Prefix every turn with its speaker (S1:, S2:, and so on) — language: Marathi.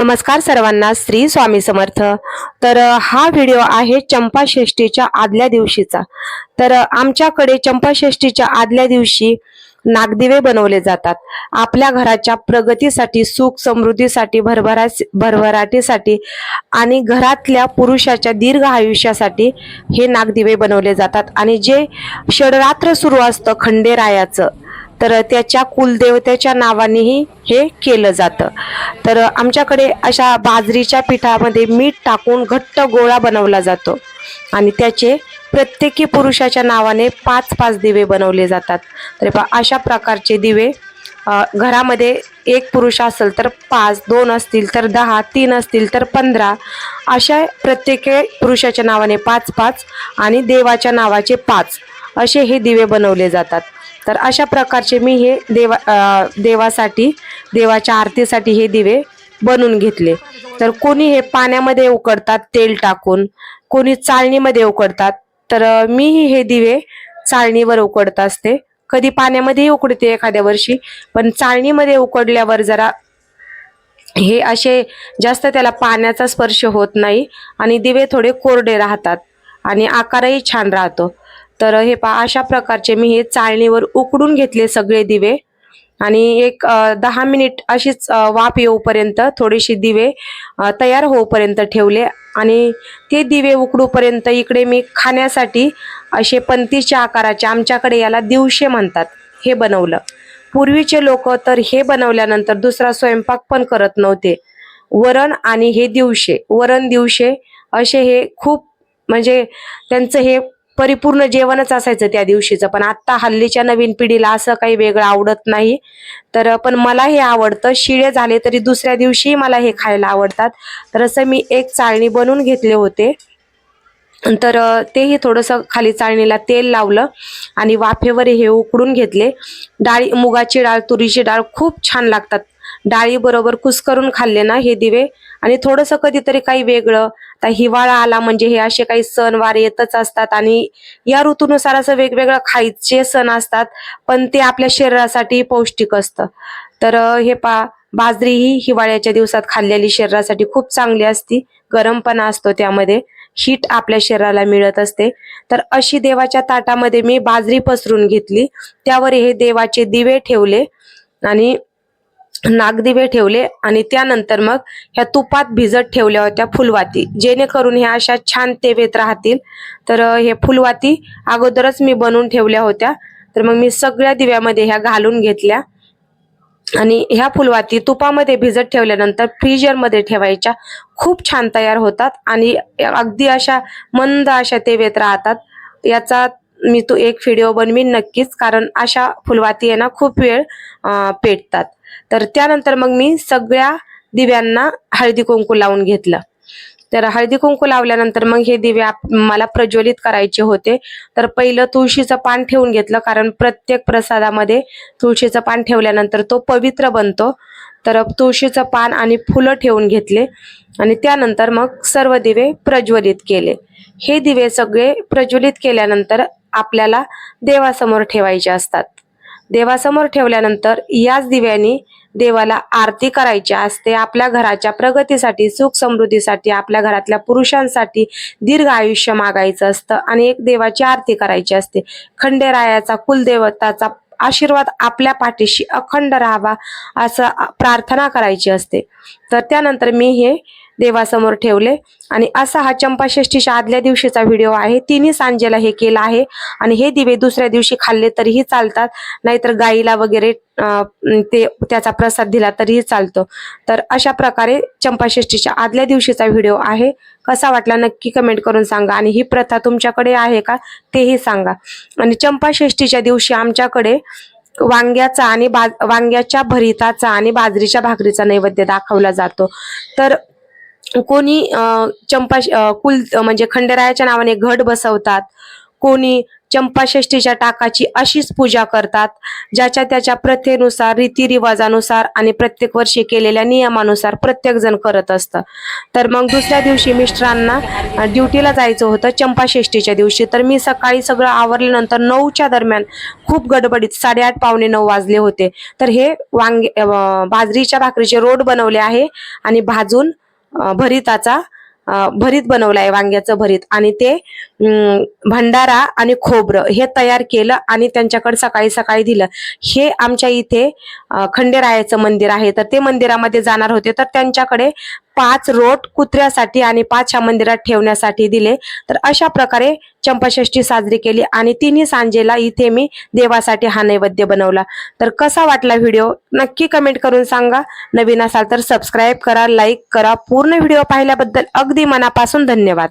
S1: नमस्कार सर्वांना श्री स्वामी समर्थ. तर हा व्हिडिओ आहे चंपाषष्ठीच्या आदल्या दिवशीचा. तर आमच्याकडे चंपाषष्ठीच्या आदल्या दिवशी नागदिवे बनवले जातात. आपल्या घराच्या प्रगतीसाठी सुख समृद्धीसाठी भरभरा भरभराटीसाठी आणि घरातल्या पुरुषाच्या दीर्घ आयुष्यासाठी हे नागदिवे बनवले जातात. आणि जे षडरात्र सुरू असतं खंडेरायाचं तर त्याच्या कुलदेवतेच्या नावानेही हे केलं जातं. तर आमच्याकडे अशा बाजरीच्या पिठामध्ये मीठ टाकून घट्ट गोळा बनवला जातो. आणि त्याचे प्रत्येकी पुरुषाच्या नावाने पाच पाच दिवे बनवले जातात. तर पहा अशा प्रकारचे दिवे घरामध्ये एक पुरुष असेल तर पाच दोन असतील तर दहा तीन असतील तर पंधरा अशा प्रत्येक पुरुषाच्या नावाने पाच पाच आणि देवाच्या नावाचे पाच असे हे दिवे बनवले जातात. तर अशा प्रकारचे मी हे देवा देवासाठी देवाच्या आरतीसाठी हे दिवे बनवून घेतले. तर कोणी हे पाण्यामध्ये उकडतात तेल टाकून कोणी चाळणीमध्ये उकडतात तर मीही हे दिवे चाळणीवर उकडत असते. कधी पाण्यामध्येही उकडते एखाद्या वर्षी पण चाळणीमध्ये उकडल्यावर जरा हे असे जास्त त्याला पाण्याचा स्पर्श होत नाही आणि दिवे थोडे कोरडे राहतात आणि आकारही छान राहतो. तर हे पा अशा प्रकारचे मी हे चाळणीवर उकडून घेतले सगळे दिवे. आणि एक दहा मिनिट अशीच वाफ येऊपर्यंत थोडेसे दिवे तयार होऊपर्यंत ठेवले. आणि ते दिवे उकडूपर्यंत इकडे मी खाण्यासाठी असे पंतीच्या आकाराचे आमच्याकडे याला दिवशे म्हणतात हे बनवलं. पूर्वीचे लोक तर हे बनवल्यानंतर दुसरा स्वयंपाक पण करत नव्हते. वरण आणि हे दिवशे वरण दिवशे असे हे खूप म्हणजे त्यांचं हे परिपूर्ण जेवणच असायचं त्या दिवशीचं. पण आत्ता हल्लीच्या नवीन पिढीला असं काही वेगळं आवडत नाही. तर पण मला हे आवडतं. शिळे झाले तरी दुसऱ्या दिवशी मला हे खायला आवडतात. तर असं मी एक चाळणी बनवून घेतले होते. तर तेही थोडंसं खाली चाळणीला तेल लावलं आणि वाफेवर हे उकडून घेतले. डाळी मुगाची डाळ तुरीची डाळ खूप छान लागतात. डाळी बरोबर कुस्करून खाल्ले ना हे दिवे. आणि थोडंसं कधीतरी काही वेगळं. आता हिवाळा आला म्हणजे हे असे काही सणवार येतच असतात आणि या ऋतूनुसार असं वेगवेगळं खायचे सण असतात पण ते आपल्या शरीरासाठी पौष्टिक असतं. तर हे पा बाजरी ही हिवाळ्याच्या दिवसात खाल्लेली शरीरासाठी खूप चांगली असती. गरमपणा असतो त्यामध्ये. हीट आपल्या शरीराला मिळत असते. तर अशी देवाच्या ताटामध्ये मी बाजरी पसरून घेतली. त्यावर हे देवाचे दिवे ठेवले. आणि नागदिवे ठेवले आणि त्यानंतर मग ह्या तुपात भिजत ठेवल्या होत्या फुलवाती. जेणेकरून ह्या अशा छान तेवेत राहतील. तर हे फुलवाती अगोदरच मी बनवून ठेवल्या होत्या. तर मग मी सगळ्या दिव्यामध्ये ह्या घालून घेतल्या. आणि ह्या फुलवाती तुपामध्ये भिजत ठेवल्यानंतर फ्रीजरमध्ये ठेवायच्या. खूप छान तयार होतात आणि अगदी अशा मंद अशा तेवेत राहतात. याचा मी तू एक व्हिडिओ बनवीन नक्कीच कारण अशा फुलवाती आहे ना खूप वेळ पेटतात. तर त्यानंतर मग मी सगळ्या दिव्यांना हळदी कुंकू लावून घेतलं. तर हळदी कुंकू लावल्यानंतर मग हे दिवे आप- मला प्रज्वलित करायचे होते. तर पहिलं तुळशीचं पान ठेवून घेतलं कारण प्रत्येक प्रसादामध्ये तुळशीचं पान ठेवल्यानंतर तो पवित्र बनतो. तर तुळशीचं पान आणि फुलं ठेवून घेतले आणि त्यानंतर मग सर्व दिवे प्रज्वलित केले. हे दिवे सगळे प्रज्वलित केल्यानंतर आपल्याला देवासमोर ठेवायचे असतात. देवासमोर ठेवल्यानंतर याच दिव्यांनी देवाला आरती करायची असते. आपल्या घराच्या प्रगतीसाठी सुख समृद्धीसाठी आपल्या घरातल्या पुरुषांसाठी दीर्घ आयुष्य मागायचं असतं आणि एक देवाची आरती करायची असते. खंडेरायाचा कुलदेवताचा आशीर्वाद आपल्या पाठीशी अखंड राहावा असं प्रार्थना करायची असते. तर त्यानंतर मी हे देवासमोर ठेवले. आणि असा हा चंपाषष्ठीच्या आदल्या दिवशीचा व्हिडिओ आहे. तिन्ही सांजेला हे केलं आहे. आणि हे दिवे दुसऱ्या दिवशी खाल्ले तरीही चालतात. नाहीतर गाईला वगैरे ते त्याचा प्रसाद दिला तरीही चालतो. तर अशा प्रकारे चंपाषष्ठीच्या आदल्या दिवशीचा व्हिडिओ आहे. कसा वाटला नक्की कमेंट करून सांगा. आणि ही प्रथा तुमच्याकडे आहे का तेही सांगा. आणि चंपाषष्ठीच्या दिवशी आमच्याकडे वांग्याचा आणि बा वांग्याच्या भरिताचा आणि बाजरीच्या भाकरीचा नैवेद्य दाखवला जातो. तर कोणी चंपा कुल म्हणजे खंडेरायाच्या नावाने घट बसवतात. कोणी चंपाषष्ठीच्या टाकाची अशीच पूजा करतात ज्याच्या त्याच्या प्रथेनुसार रीतिरिवाजानुसार आणि प्रत्येक वर्षी केलेल्या नियमानुसार प्रत्येक जण करत असतं. तर मग दुसऱ्या दिवशी मिस्टरांना ड्युटीला जायचं होतं चंपाषष्ठीच्या दिवशी. तर मी सकाळी सगळं आवरल्यानंतर नऊच्या दरम्यान खूप गडबडीत साडेआठ पावणे नऊ वाजले होते. तर हे वांगे बाजरीच्या भाकरीचे रोड बनवले आहे आणि भाजून भरिताचा भरीत बनवलं आहे वांग्याचं भरीत. आणि ते भंडारा आणि खोबरं हे तयार केलं आणि त्यांच्याकडे सकाळी सकाळी दिलं. हे आमच्या इथे खंडेरायाचं मंदिर आहे. तर ते मंदिरामध्ये जाणार होते. तर त्यांच्याकडे पाच रोट कुत्र्यासाठी आणि पाच ह्या मंदिरात ठेवण्यासाठी दिले. तर अशा प्रकारे चंपाषष्ठी साजरी केली आणि तिन्ही सांजेला इथे मी देवासाठी हा नैवेद्य बनवला. तर कसा वाटला व्हिडिओ? नक्की कमेंट करून सांगा. नवीन असाल तर सबस्क्राईब करा लाईक करा. पूर्ण व्हिडिओ पाहिल्याबद्दल अगदी मनापासून धन्यवाद.